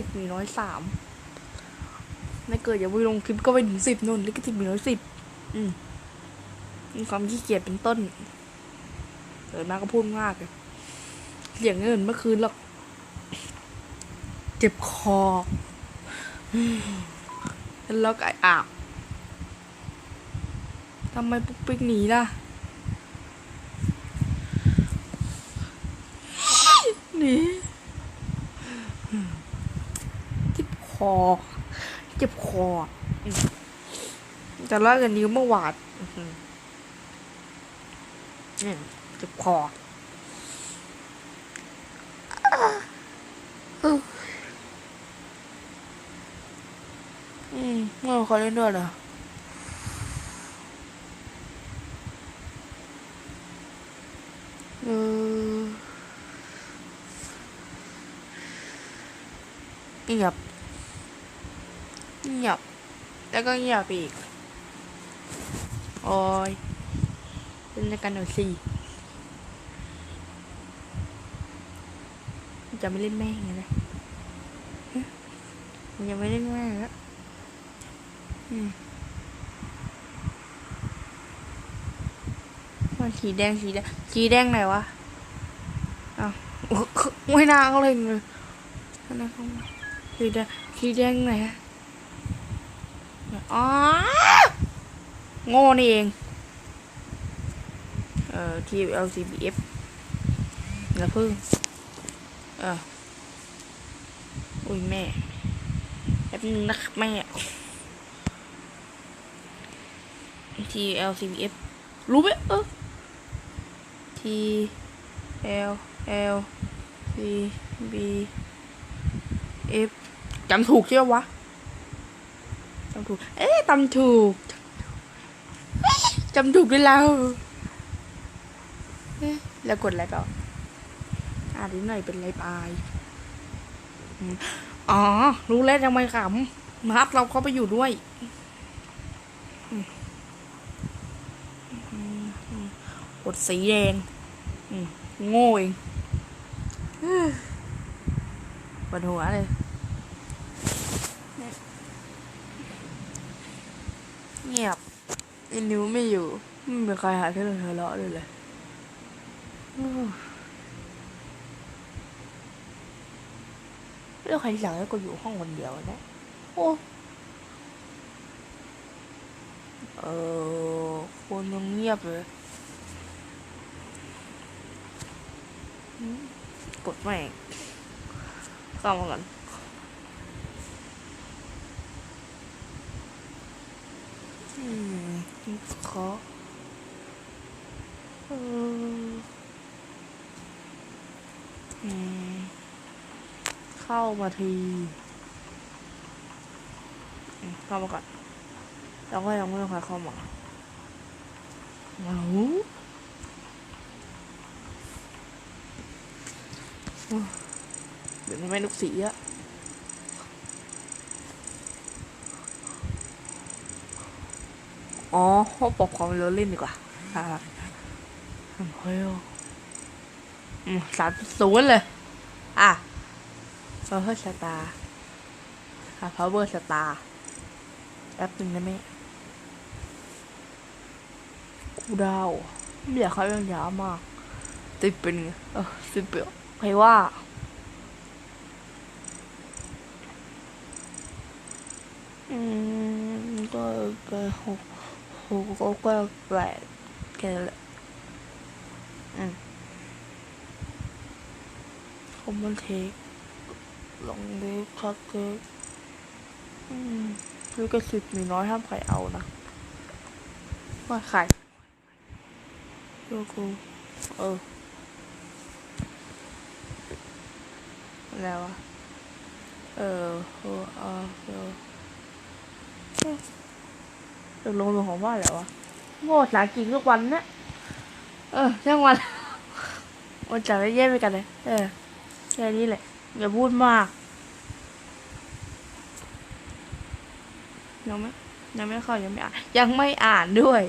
ติดมีน้อยสามไม่เกิดอย่าไปลงคลิปก็ไปถึงสิบนู่นลิขสิทธิ์มีน้อยสิบอืมมีความขี้เกียจเป็นต้นเกิดมาก็พูดมากเลยเสียงเงินเมื่อคืนหรอกเจ็บคอแล้วก็ไอ้อาบทำไมปุ๊กปิ๊กหนีล่ะ หนี เจ็บค อ เจ็บคอจะเล่ากันนิ้วเมื่อวานเนี่ยเจ็บคออืมเมื่อเขาเล่นด้วยเหรอเออเงียบ งียบ แล้วก็เงียบอีก โอ้ยเล่นกันหน่อยสิจะไม่เล่นแม่งไงนะฮะมันจะไม่เล่นแม่งแล้วอืมมันสีแดงสีแดงสีแดงไหนวะอ้าวไม่น่าเอาเลยเลยอันนั้นเขามาสีแดงสีแดงไหนอะ อ๋อ โง่นี่เอง เอ่อ T L C B F อย่าพึ่ง เออ อุ้ยแม่แป๊บนึงนะครับแม่ T L C B F รู้ไหมเออ T L L C B F จำถูกใช่ไหมวะ จำถูก เอ๊ะจำถูกจำถูกด้วยแล้วเอ๊ะแล้วกดอะไรต่ออ่านนิดหน่อยเป็นไรไปอืมอ๋อ รู้แล้วทำไมขำนัดเราเข้าไปอยู่ด้วยกดสีแดงโง่เองปวดหัวเลย เงียบไอ้นิ้วไม่อยู่ไม่มีใครหาเรื่องทะเลาะเลยเลยอู้แล้วใครสั่งให้กูอยู่ห้องคนเดียวนะโอ้เออคนยังเงียบเลยอืมกดแม่งเข้ามาก่อน อืม ขอเอออืมเข้ามาทีอืมเข้ามาก่อนแล้วก็ยังไม่ต้องใครเข้ามาเอาโอ้ยเดี๋ยวมันไม่ลูกสีอะ อ๋อห้องปกครองเราเล่นดีกว่าอ่าเฮ้ยอืมสามศูนย์เลย อะ power star อะ power star แป๊บนึงนะแม่กูดาวไม่อยากเขายังยาวมากติดเป็นไงเออสิบเปียวใครว่าอืมก็ก็หก หกก็ก็แปดแค่นั้นแหละอืมคอมมอนเทคลองเล็กคักเล็กอืมซื้อกระสิบมีน้อยห้ามใครเอานะว่าใครดูกูเออแล้ววะเออเออเออเออเอ๊ะ ตกลงรวมของว่าอะไรวะโง่ภาษาอังกฤษทุกวันนะเออช่างวันวันจับได้แย่ไปกันเลยเออแค่นี้แหละอย่าพูดมากยังไม่ยังไม่เข้ายังไม่อ่านยังไม่อ่านด้วย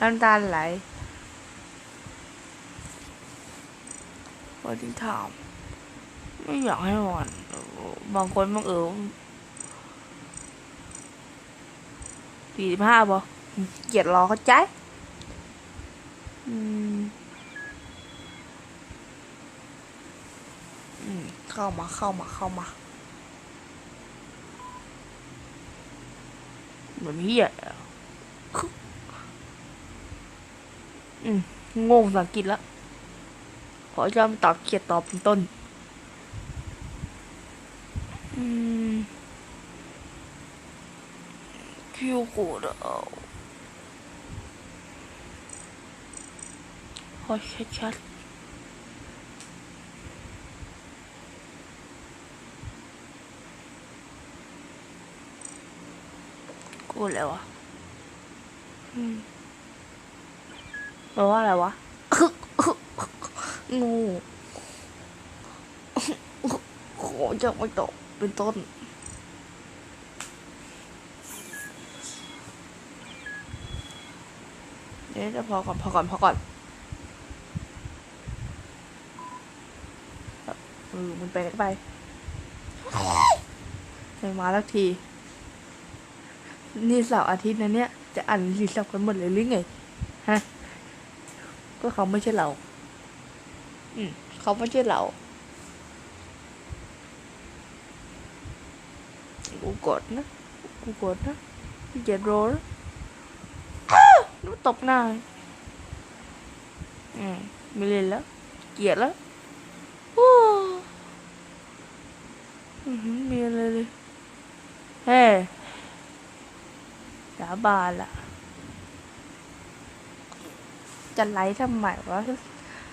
น้ำตาไหลพอที่ถามไม่อยากให้หวานบางคนบางเออ สี่สิบห้าบ่เกียดรอเข้าใจอืมอืมเข้ามาเข้ามาเข้ามาเหมือนเฮียอืมงงภาษาอังกฤษแล้วขอจะตอบเขียดตอบเป็นต้น อืม คิวกูดเอาขอชัดๆกูดแล้ววะ อืมแปลว่าอะไรวะ งูโหจะไม่ตกเป็นต้น ดี๋ยวจะพอก่อนพอก่อนพอก่อนเออมันไปไหนก็ไปไปมาสักที นี่เสาร์อาทิตย์นะเนี่ย จะอ่านรีสับกันหมดเลยหรือไง ฮะ ก็เขาไม่ใช่เรา อืม เขาไม่ใช่เรากูกดนะ กูกดนะพี่เจ็ดโรนะอ้าวนู ตบหน้าอืมไม่เล่นแล้ว เกลียดแล้วโอ้อือหือมีอะไรเลย เฮ้สาบานละจะไลฟ์ทำไมวะ